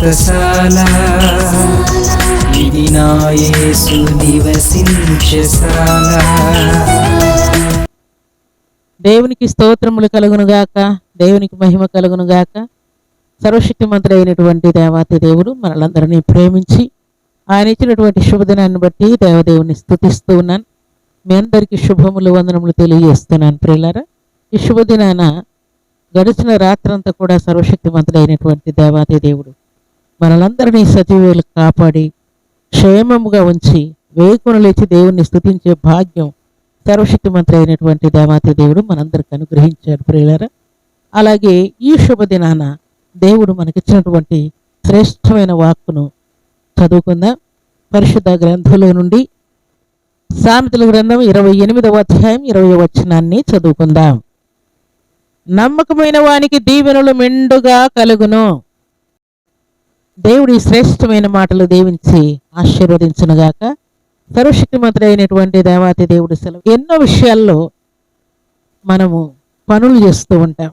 వ్రతశాల ఇది నా యేసు నివసించశాల దేవునికి స్తోత్రములు కలుగునుగాక దేవునికి మహిమ కలుగునుగాక సర్వశక్తిమంతుడు అయినటువంటి దేవాతి దేవుడు మనలందరినీ ప్రేమించి ఆయన ఇచ్చినటువంటి శుభదినాన్ని బట్టి దేవదేవుని స్థుతిస్తూ ఉన్నాను. మీ అందరికీ శుభములు వందనములు తెలియజేస్తున్నాను ప్రియులారా. ఈ శుభదినాన గడిచిన రాత్రంతా కూడా సర్వశక్తిమంతుడు అయినటువంటి దేవాతి దేవుడు మనలందరినీ సజీవులు కాపాడి క్షేమముగా ఉంచి వేకును లేచి దేవుణ్ణి స్థుతించే భాగ్యం సర్వశక్తిమంత్రి అయినటువంటి దేవాతి దేవుడు మనందరికి అనుగ్రహించాడు ప్రియులరా. అలాగే ఈ శుభదినాన దేవుడు మనకిచ్చినటువంటి శ్రేష్టమైన వాక్కును చదువుకుందాం. పరిశుద్ధ గ్రంథంలో నుండి సామెతల గ్రంథం ఇరవై ఎనిమిదవ అధ్యాయం ఇరవై వచనాన్ని చదువుకుందాం. నమ్మకమైన వానికి దీవెనలు మెండుగా కలుగును. దేవుడి శ్రేష్టమైన మాటలు దేవించి ఆశీర్వదించునుగాక. సర్వశక్తిమంతుడు అయినటువంటి దేవాతి దేవుడి సెలవు. ఎన్నో విషయాల్లో మనము పనులు చేస్తూ ఉంటాం.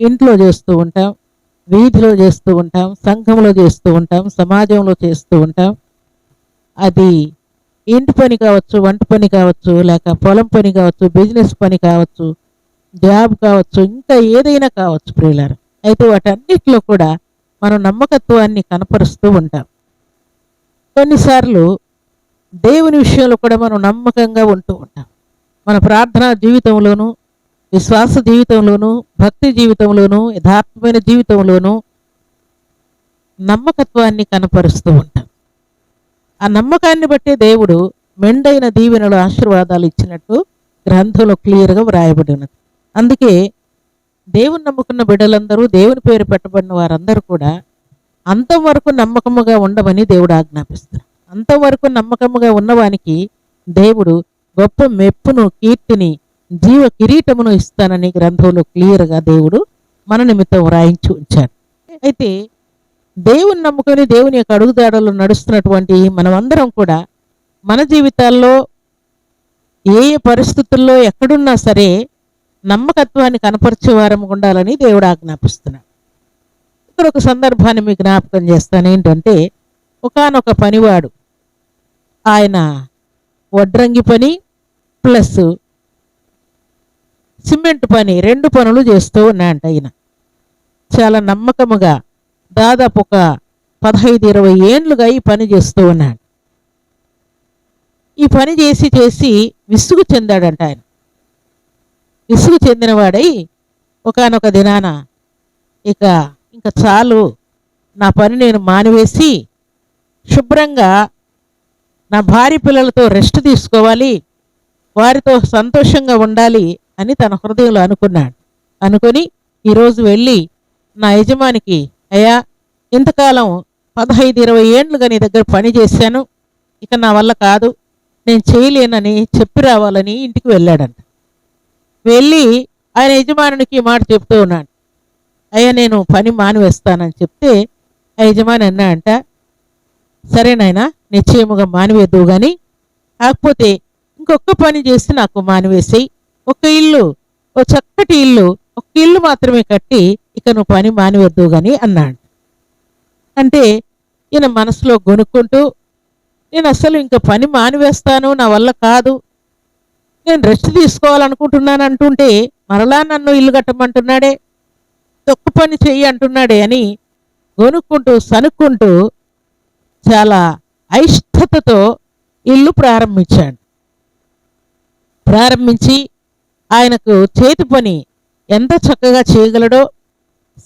ఇంట్లో చేస్తూ ఉంటాం. వీధిలో చేస్తూ ఉంటాం. సంఘంలో చేస్తూ ఉంటాం. సమాజంలో చేస్తూ ఉంటాం. అది ఇంటి పని కావచ్చు వంట పని కావచ్చు లేక పొలం పని కావచ్చు బిజినెస్ పని కావచ్చు జాబ్ కావచ్చు ఇంకా ఏదైనా కావచ్చు ప్రియులారు. అయితే వాటన్నిటిలో కూడా మనం నమ్మకత్వాన్ని కనపరుస్తూ ఉంటాం. కొన్నిసార్లు దేవుని విషయంలో కూడా మనం నమ్మకంగా ఉంటూ ఉంటాం. మన ప్రార్థనా జీవితంలోనూ విశ్వాస జీవితంలోనూ భక్తి జీవితంలోనూ యథార్థమైన జీవితంలోనూ నమ్మకత్వాన్ని కనపరుస్తూ ఉంటాం. ఆ నమ్మకాన్ని బట్టి దేవుడు మెండైన దీవెనలు ఆశీర్వాదాలు ఇచ్చినట్టు గ్రంథంలో క్లియర్గా వ్రాయబడి ఉన్నది అందుకే దేవుని నమ్ముకున్న బిడ్డలందరూ దేవుని పేరు పెట్టబడిన వారందరూ కూడా అంతవరకు నమ్మకముగా ఉండమని దేవుడు ఆజ్ఞాపిస్తున్నాడు అంతవరకు నమ్మకముగా ఉన్నవానికి దేవుడు గొప్ప మెప్పును కీర్తిని జీవ కిరీటమును ఇస్తానని గ్రంథంలో క్లియర్గా దేవుడు మన నిమిత్తం వ్రాయించి ఉంచాడు. అయితే దేవుని నమ్ముకొని దేవుని యొక్క అడుగుదాడలు నడుస్తున్నటువంటి మనమందరం కూడా మన జీవితాల్లో ఏ ఏ పరిస్థితుల్లో ఎక్కడున్నా సరే నమ్మకత్వాన్ని కనపరిచే ఉండాలని దేవుడు ఆజ్ఞాపిస్తున్నాడు. ఇక్కడ ఒక సందర్భాన్ని మీకు జ్ఞాపకం చేస్తాను. ఏంటంటే ఒకానొక పనివాడు ఆయన వడ్రంగి పని ప్లస్ సిమెంట్ పని రెండు పనులు చేస్తూ ఉన్నాయంట ఆయన చాలా నమ్మకముగా దాదాపు ఒక పదహైదు ఇరవై ఏండ్లుగా ఈ పని చేస్తూ ఉన్నాడు. ఈ పని చేసి చేసి విసుగు చెందాడంట ఆయన. విసుగు చెందినవాడై ఒకానొక దినాన ఇక ఇంకా చాలు నా పని నేను మానివేసి శుభ్రంగా నా భార్య పిల్లలతో రెస్ట్ తీసుకోవాలి వారితో సంతోషంగా ఉండాలి అని తన హృదయంలో అనుకున్నాడు. అనుకొని ఈరోజు వెళ్ళి నా యజమానికి అయ్యా ఇంతకాలం పదహైదు ఇరవై ఏండ్లుగా నీ దగ్గర పని చేశాను ఇక నా వల్ల కాదు నేను చేయలేనని చెప్పి రావాలని ఇంటికి వెళ్ళాడంట. వెళ్ళి ఆయన యజమానునికి మాట చెప్తూ ఉన్నాడు. అయ్యా నేను పని మానివేస్తానని చెప్తే ఆ యజమాని అన్నా అంట సరేనాయనా నిశ్చయముగా మానివేద్దు కానీ కాకపోతే ఇంకొక పని చేసి నాకు మానివేసేయి. ఒక ఇల్లు ఓ చక్కటి ఇల్లు ఒక ఇల్లు మాత్రమే కట్టి ఇక నువ్వు పని మానివద్దు కానీ అన్నాడు. అంటే ఈయన మనసులో గొనుక్కుంటూ నేను అసలు ఇంకా పని మానివేస్తాను నా వల్ల కాదు నేను రెస్ట్ తీసుకోవాలనుకుంటున్నాను అంటుంటే మరలా నన్ను ఇల్లు కట్టమంటున్నాడే? తొక్కు పని చెయ్యి అంటున్నాడే అని గొనుక్కుంటూ సనుక్కుంటూ చాలా అయిష్టతతో ఇల్లు ప్రారంభించాడు. ప్రారంభించి ఆయనకు చేతి పని ఎంత చక్కగా చేయగలడో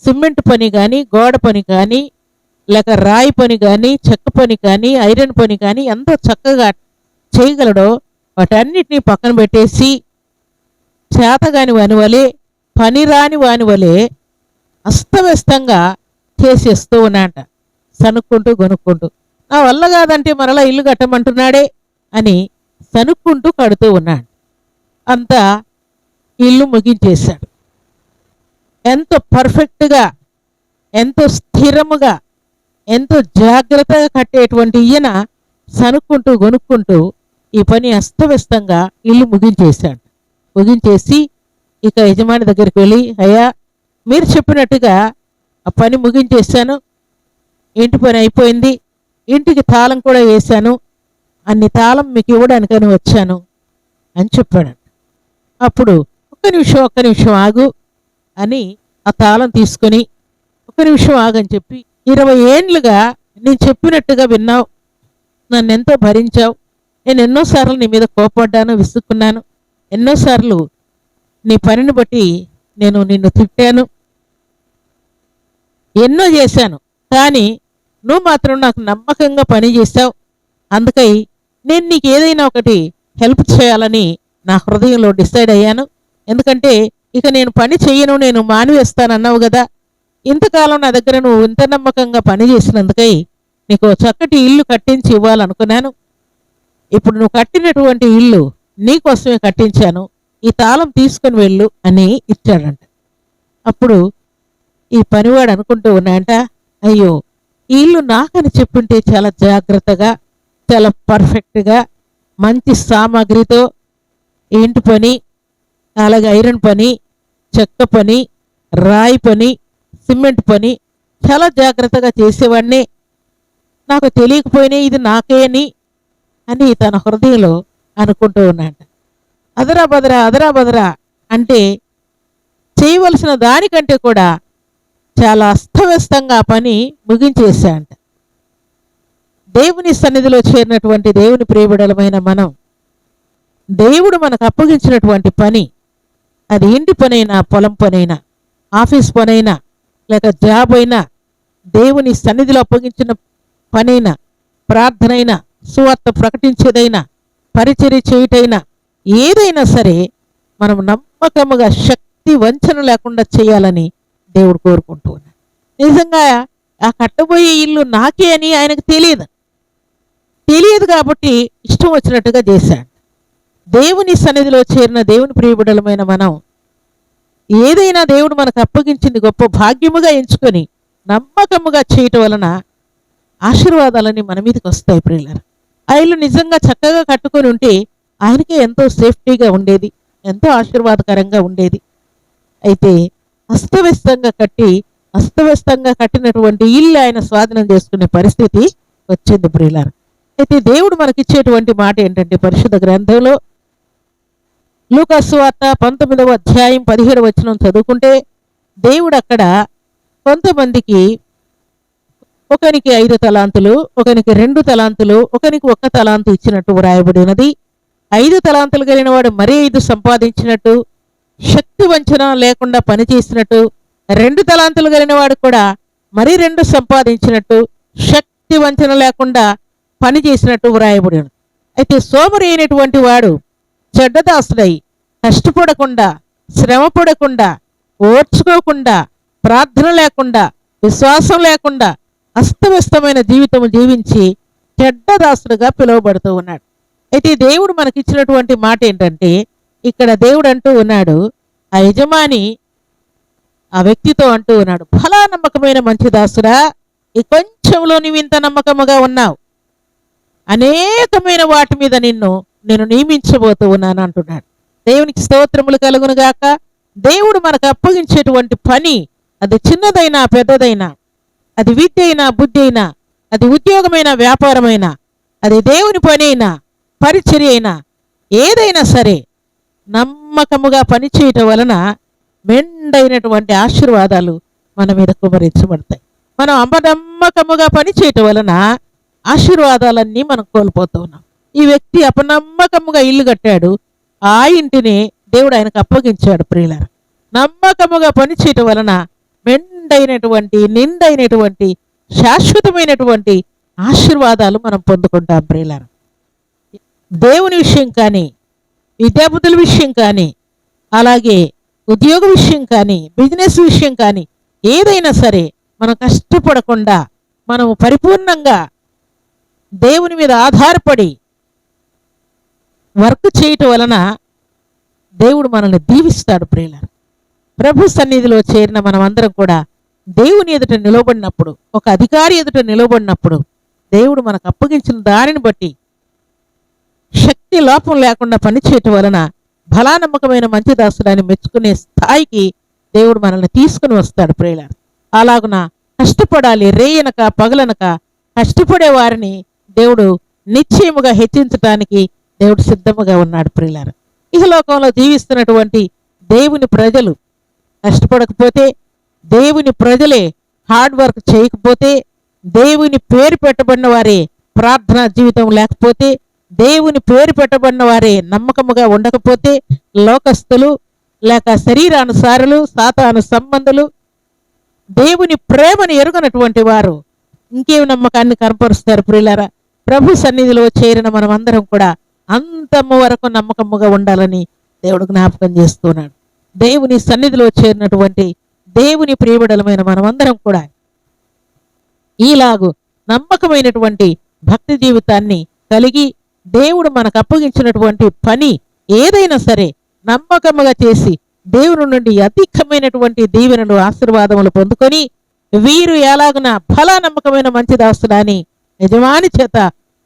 సిమెంట్ పని కానీ గోడ పని కానీ లేక రాయి పని కానీ చెక్క పని కానీ ఐరన్ పని కానీ ఎంత చక్కగా చేయగలడో వాటన్నిటినీ పక్కన పెట్టేసి చేతగాని వాని వలె పని రాని వాని వలె అస్తవ్యస్తంగా చేసేస్తూ ఉన్నాట. సనుక్కుంటూ కొనుక్కుంటూ నా వల్ల కాదంటే మరలా ఇల్లు కట్టమంటున్నాడే అని సనుక్కుంటూ కడుతూ ఉన్నాడు. అంతా ఇల్లు ముగించేశాడు. ఎంతో పర్ఫెక్ట్గా ఎంతో స్థిరముగా ఎంతో జాగ్రత్తగా కట్టేటువంటి ఈయన సనుక్కుంటూ కొనుక్కుంటూ ఈ పని అస్తవ్యస్తంగా ఇల్లు ముగించేశాడు. ముగించేసి ఇక యజమాని దగ్గరికి వెళ్ళి అయ్యా మీరు చెప్పినట్టుగా ఆ పని ముగించేశాను. ఇంటి పని అయిపోయింది. ఇంటికి తాళం కూడా వేశాను. అన్ని తాళం మీకు ఇవ్వడానికని వచ్చాను అని చెప్పాడు. అప్పుడు ఒక్క నిమిషం ఒక్క నిమిషం ఆగు అని ఆ తాళం తీసుకొని ఒక్క నిమిషం ఆగని చెప్పి ఇరవై ఏండ్లుగా నేను చెప్పినట్టుగా విన్నావు. నన్ను ఎంతో భరించావు. నేను ఎన్నోసార్లు నీ మీద కోపడ్డాను విసుక్కున్నాను. ఎన్నోసార్లు నీ పనిని బట్టి నేను నిన్ను తిట్టాను. ఎన్నో చేశాను కానీ నువ్వు మాత్రం నాకు నమ్మకంగా పని చేశావు. అందుకై నేను నీకు ఏదైనా ఒకటి హెల్ప్ చేయాలని నా హృదయంలో డిసైడ్ అయ్యాను. ఎందుకంటే ఇక నేను పని చెయ్యను నేను మానివేస్తానన్నావు కదా. ఇంతకాలం నా దగ్గర నువ్వు ఇంత నమ్మకంగా పని చేసినందుకై నీకు ఓ చక్కటి ఇల్లు కట్టించి ఇవ్వాలనుకున్నాను. ఇప్పుడు నువ్వు కట్టినటువంటి ఇల్లు నీకోసమే కట్టించాను ఈ తాళం తీసుకుని వెళ్ళు అని ఇచ్చాడంట. అప్పుడు ఈ పనివాడు అనుకుంటూ ఉన్నాయంట అయ్యో ఈ ఇల్లు నాకని చెప్పుంటే చాలా జాగ్రత్తగా చాలా పర్ఫెక్ట్గా మంచి సామాగ్రితో ఇంటి పని? అలాగే ఐరన్ పని చెక్క పని రాయి పని సిమెంట్ పని చాలా జాగ్రత్తగా చేసేవాడిని. నాకు తెలియకపోయినా ఇది నాకే అని అని తన హృదయంలో అనుకుంటూ ఉన్నాడు. అదరా బదరా అదరా బదరా అంటే చేయవలసిన దానికంటే కూడా చాలా అస్తవ్యస్తంగా పని ముగించేశాంట దేవుని సన్నిధిలో చేరినటువంటి దేవుని ప్రియబిడలమైన మనం దేవుడు మనకు అప్పగించినటువంటి పని అది ఇంటి పనైనా పొలం పనైనా ఆఫీస్ పనైనా లేక జాబ్ అయినా దేవుని సన్నిధిలో అప్పగించిన పనైనా ప్రార్థనైనా సువార్త ప్రకటించేదైనా పరిచర్య చేయుటైనా ఏదైనా సరే మనం నమ్మకముగా శక్తి వంచన లేకుండా చేయాలని దేవుడు కోరుకుంటూ ఉన్నాడు. నిజంగా ఆ కట్టబోయే ఇల్లు నాకే అని ఆయనకు తెలియదు. తెలియదు కాబట్టి ఇష్టం వచ్చినట్టుగా చేశాడు. దేవుని సన్నిధిలో చేరిన దేవుని ప్రియబిడలమైన మనం ఏదైనా దేవుడు మనకు అప్పగించింది గొప్ప భాగ్యముగా ఎంచుకొని నమ్మకముగా చేయటం వలన ఆశీర్వాదాలని మన మీదకి వస్తాయి ప్రియులరా. ఆ ఇల్లు నిజంగా చక్కగా కట్టుకొని ఉంటే ఆయనకే ఎంతో సేఫ్టీగా ఉండేది ఎంతో ఆశీర్వాదకరంగా ఉండేది. అయితే అస్తవ్యస్తంగా కట్టి అస్తవ్యస్తంగా కట్టినటువంటి ఇల్లు ఆయన స్వాధీనం చేసుకునే పరిస్థితి వచ్చింది ప్రియులారు. అయితే దేవుడు మనకిచ్చేటువంటి మాట ఏంటంటే పరిశుద్ధ గ్రంథంలో లూకాసువార్త పంతొమ్మిదవ అధ్యాయం పదిహేడు వచనం చదువుకుంటే దేవుడు అక్కడ కొంతమందికి ఒకనికి ఐదు తలాంతులు ఒకనికి రెండు తలాంతులు ఒకనికి ఒక్క తలాంతు ఇచ్చినట్టు వ్రాయబడినది ఐదు తలాంతులు కలిగిన వాడు మరీ ఐదు సంపాదించినట్టు శక్తి వంచన లేకుండా పనిచేసినట్టు రెండు తలాంతులు కలిగిన వాడు కూడా మరీ రెండు సంపాదించినట్టు శక్తి వంచన లేకుండా పని చేసినట్టు వ్రాయబడి అయితే సోమరి అయినటువంటి వాడు చెడ్డదాసుడై కష్టపడకుండా శ్రమ పడకుండా ఓర్చుకోకుండా ప్రార్థన లేకుండా విశ్వాసం లేకుండా అస్తవ్యస్తమైన జీవితం జీవించి చెడ్డదాసుడుగా పిలువబడుతూ ఉన్నాడు. అయితే దేవుడు మనకిచ్చినటువంటి మాట ఏంటంటే ఇక్కడ దేవుడు అంటూ ఉన్నాడు ఆ యజమాని ఆ వ్యక్తితో అంటూ ఉన్నాడు ఫలా నమ్మకమైన మంచి దాసుడా ఈ కొంచెంలో నువ్వు ఇంత నమ్మకముగా ఉన్నావు. అనేకమైన వాటి మీద నిన్ను నేను నియమించబోతూ ఉన్నాను అంటున్నాడు. దేవునికి స్తోత్రములు కలుగును గాక దేవుడు మనకు అప్పగించేటువంటి పని అది చిన్నదైనా పెద్దదైనా అది విద్య అయినా బుద్ధి అయినా అది ఉద్యోగమైన వ్యాపారమైనా అది దేవుని పని అయినా పరిచర్య అయినా ఏదైనా సరే నమ్మకముగా పనిచేయటం వలన మెండైనటువంటి ఆశీర్వాదాలు మన మీద కుమరించబడతాయి. మనం అపనమ్మకముగా పనిచేయటం వలన ఆశీర్వాదాలన్నీ మనం కోల్పోతూ ఉన్నాం. ఈ వ్యక్తి అపనమ్మకముగా ఇల్లు కట్టాడు. ఆ ఇంటిని దేవుడు ఆయనకు అప్పగించాడు ప్రియుల నమ్మకముగా పనిచేయటం వలన మెండ నిండైనటువంటి శాశ్వతమైనటువంటి ఆశీర్వాదాలు మనం పొందుకుంటాం ప్రియులార. దేవుని విషయం కానీ విద్యాబుద్ధుల విషయం కానీ అలాగే ఉద్యోగ విషయం కానీ బిజినెస్ విషయం కానీ ఏదైనా సరే మనం కష్టపడకుండా మనము పరిపూర్ణంగా దేవుని మీద ఆధారపడి వర్క్ చేయటం వలన దేవుడు మనల్ని దీవిస్తాడు ప్రియుల ప్రభు సన్నిధిలో చేరిన మనం అందరం కూడా దేవుని ఎదుట నిలబడినప్పుడు ఒక అధికారి ఎదుట నిలబడినప్పుడు దేవుడు మనకు అప్పగించిన దారిని బట్టి శక్తి లోపం లేకుండా పనిచేయటం వలన బలానమ్మకమైన మంచి దాసుడాన్ని మెచ్చుకునే స్థాయికి దేవుడు మనల్ని తీసుకుని వస్తాడు ప్రేల అలాగున కష్టపడాలి రేయనక పగలనక కష్టపడే వారిని దేవుడు నిశ్చయముగా హెచ్చించటానికి దేవుడు సిద్ధముగా ఉన్నాడు ప్రియులారు. ఇహలోకంలో జీవిస్తున్నటువంటి దేవుని ప్రజలు కష్టపడకపోతే దేవుని ప్రజలే హార్డ్ వర్క్ చేయకపోతే దేవుని పేరు పెట్టబడిన వారే ప్రార్థనా జీవితం లేకపోతే దేవుని పేరు పెట్టబడిన వారే నమ్మకముగా ఉండకపోతే లోకస్తులు లేక శరీరానుసారులు సాతాను సంబంధులు దేవుని ప్రేమను ఎరుగనటువంటి వారు ఇంకేం నమ్మకాన్ని కనపరుస్తారు ప్రియులారా? ప్రభు సన్నిధిలో చేరిన మనం అందరం కూడా అంతము వరకు నమ్మకముగా ఉండాలని దేవుడు జ్ఞాపకం చేస్తున్నాడు. దేవుని సన్నిధిలో చేరినటువంటి దేవుని ప్రియబడలమైన మనమందరం కూడా ఈలాగు నమ్మకమైనటువంటి భక్తి జీవితాన్ని కలిగి దేవుడు మనకు అప్పగించినటువంటి పని ఏదైనా సరే నమ్మకముగా చేసి దేవుని నుండి అధికమైనటువంటి దీవెనలు ఆశీర్వాదములు పొందుకొని వీరు ఎలాగున ఫలా నమ్మకమైన మంచి దాస్తులని యజమాని చేత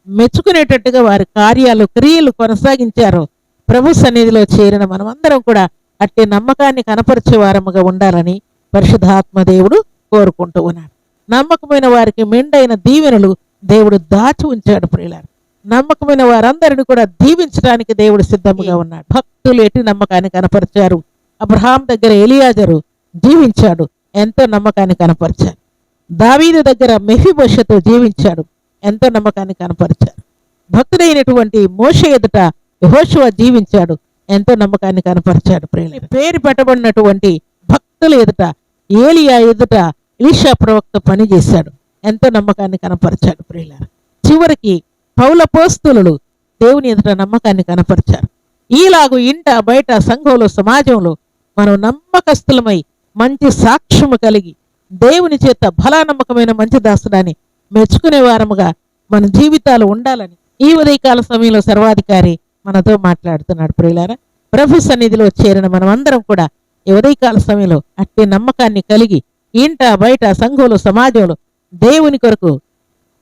మెచ్చుకునేటట్టుగా వారి కార్యాలు క్రియలు కొనసాగించారు. ప్రభు సన్నిధిలో చేరిన మనమందరం కూడా అట్టి నమ్మకాన్ని కనపరిచే వారముగా ఉండాలని పరిశుద్ధాత్మ దేవుడు కోరుకుంటూ ఉన్నాడు. నమ్మకమైన వారికి మెండైన దీవెనలు దేవుడు దాచి ఉంచాడు ప్రియులారు. నమ్మకమైన వారందరిని కూడా దీవించడానికి దేవుడు సిద్ధముగా ఉన్నాడు. భక్తులు ఎట్టి నమ్మకాన్ని కనపరిచారు. అబ్రహాం దగ్గర ఎలియాజరు జీవించాడు. ఎంతో నమ్మకాన్ని కనపరిచారు? దావీదు దగ్గర మెఫిబోషతో జీవించాడు. ఎంతో నమ్మకాన్ని కనపరిచారు? భక్తుడైనటువంటి మోష ఎదుట యెహోషువ జీవించాడు. ఎంతో నమ్మకాన్ని కనపరిచాడు ప్రియుల పేరు పెట్టబడినటువంటి భక్తుల ఎదుట ఏలియా ఎదుట ఈషా ప్రవక్త పని చేశాడు. ఎంతో నమ్మకాన్ని కనపరిచాడు ప్రియుల చివరికి పౌల పోస్తులు దేవుని ఎదుట నమ్మకాన్ని కనపరిచారు. ఈలాగు ఇంట బయట సంఘంలో సమాజంలో మనం నమ్మకస్తులమై మంచి సాక్ష్యము కలిగి దేవుని చేత బలా నమ్మకమైన మంచి దాసుడాన్ని మెచ్చుకునే వారముగా మన జీవితాలు ఉండాలని ఈ ఉదయకాల సమయంలో సర్వాధికారి మనతో మాట్లాడుతున్నాడు ప్రియులారా. ప్రభు సన్నిధిలో చేరిన మనమందరం కూడా ఉదయకాల సమయంలో అట్టి నమ్మకాన్ని కలిగి ఇంట బయట సంఘంలో సమాజంలో దేవుని కొరకు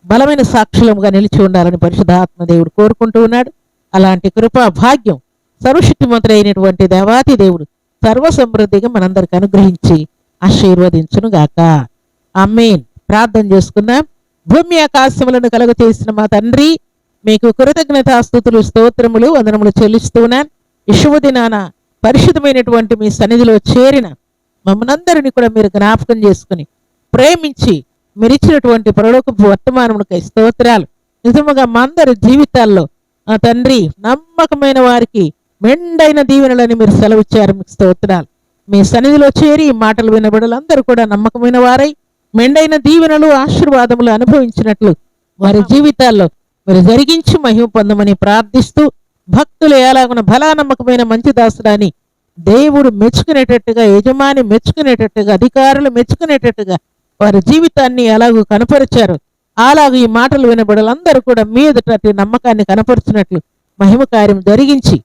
బలమైన సాక్షులముగా నిలిచి ఉండాలని పరిశుధాత్మ దేవుడు కోరుకుంటూ ఉన్నాడు. అలాంటి కృపా భాగ్యం సర్వశక్తిమంతుడు అయినటువంటి దేవాతి దేవుడు సర్వ సమృద్ధిగా మనందరికి అనుగ్రహించి ఆశీర్వదించును గాక అమ్మేన్ ప్రార్థన చేసుకుందాం. భూమి ఆకాశములను కలుగు చేసిన మా తండ్రి మీకు కృతజ్ఞతాస్తుతులు స్తోత్రములు వందనములు చెల్లిస్తున్నాను విశ్వదినాన పరిశుద్ధమైనటువంటి మీ సన్నిధిలో చేరిన మమ్మల్నందరినీ కూడా మీరు జ్ఞాపకం చేసుకుని ప్రేమించి మీరు ఇచ్చినటువంటి పరలోకపు వర్తమానములకై స్తోత్రాలు. నిజముగా మా అందరి జీవితాల్లో ఆ తండ్రి నమ్మకమైన వారికి మెండైన దీవెనలని మీరు సెలవిచ్చారు మీకు స్తోత్రాలు. మీ సన్నిధిలో చేరి మాటలు వినబడలందరూ కూడా నమ్మకమైన వారై మెండైన దీవెనలు ఆశీర్వాదములు అనుభవించినట్లు వారి జీవితాల్లో మీరు జరిగించి మహిమ పొందమని ప్రార్థిస్తూ భక్తులు ఎలాగున బలానమ్మకమైన మంచి దాసుడాని దేవుడు మెచ్చుకునేటట్టుగా యజమాని మెచ్చుకునేటట్టుగా అధికారులు మెచ్చుకునేటట్టుగా వారి జీవితాన్ని ఎలాగూ కనపరిచారు. అలాగూ ఈ మాటలు వినబడలందరూ కూడా మీ ఎదుటి నమ్మకాన్ని కనపరిచినట్లు మహిమ కార్యం జరిగించి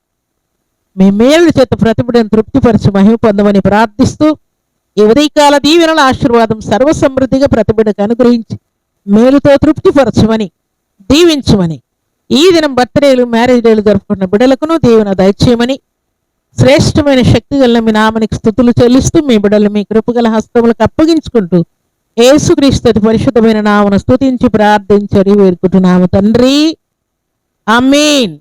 మీ మేలు చేత ప్రతిభుడిని తృప్తిపరిచి మహిమ పొందమని ప్రార్థిస్తూ ఈ ఉదయకాల దీవెనల ఆశీర్వాదం సర్వసమృద్ధిగా ప్రతిభుడికి అనుగ్రహించి మేలుతో తృప్తిపరచమని దీవించమని ఈ దినం బర్త్డేలు మ్యారేజ్ డేలు జరుపుకున్న బిడలకును దేవుని దయచేయమని శ్రేష్టమైన శక్తి గల మీ నామనికి స్థుతులు చెల్లిస్తూ మీ బిడలు మీ కృపగల హస్తములకు అప్పగించుకుంటూ ఏసుక్రీస్తు పరిశుద్ధమైన నామను స్తుతించి ప్రార్థించడి వేడుకుంటున్నాము తండ్రి. అమీన్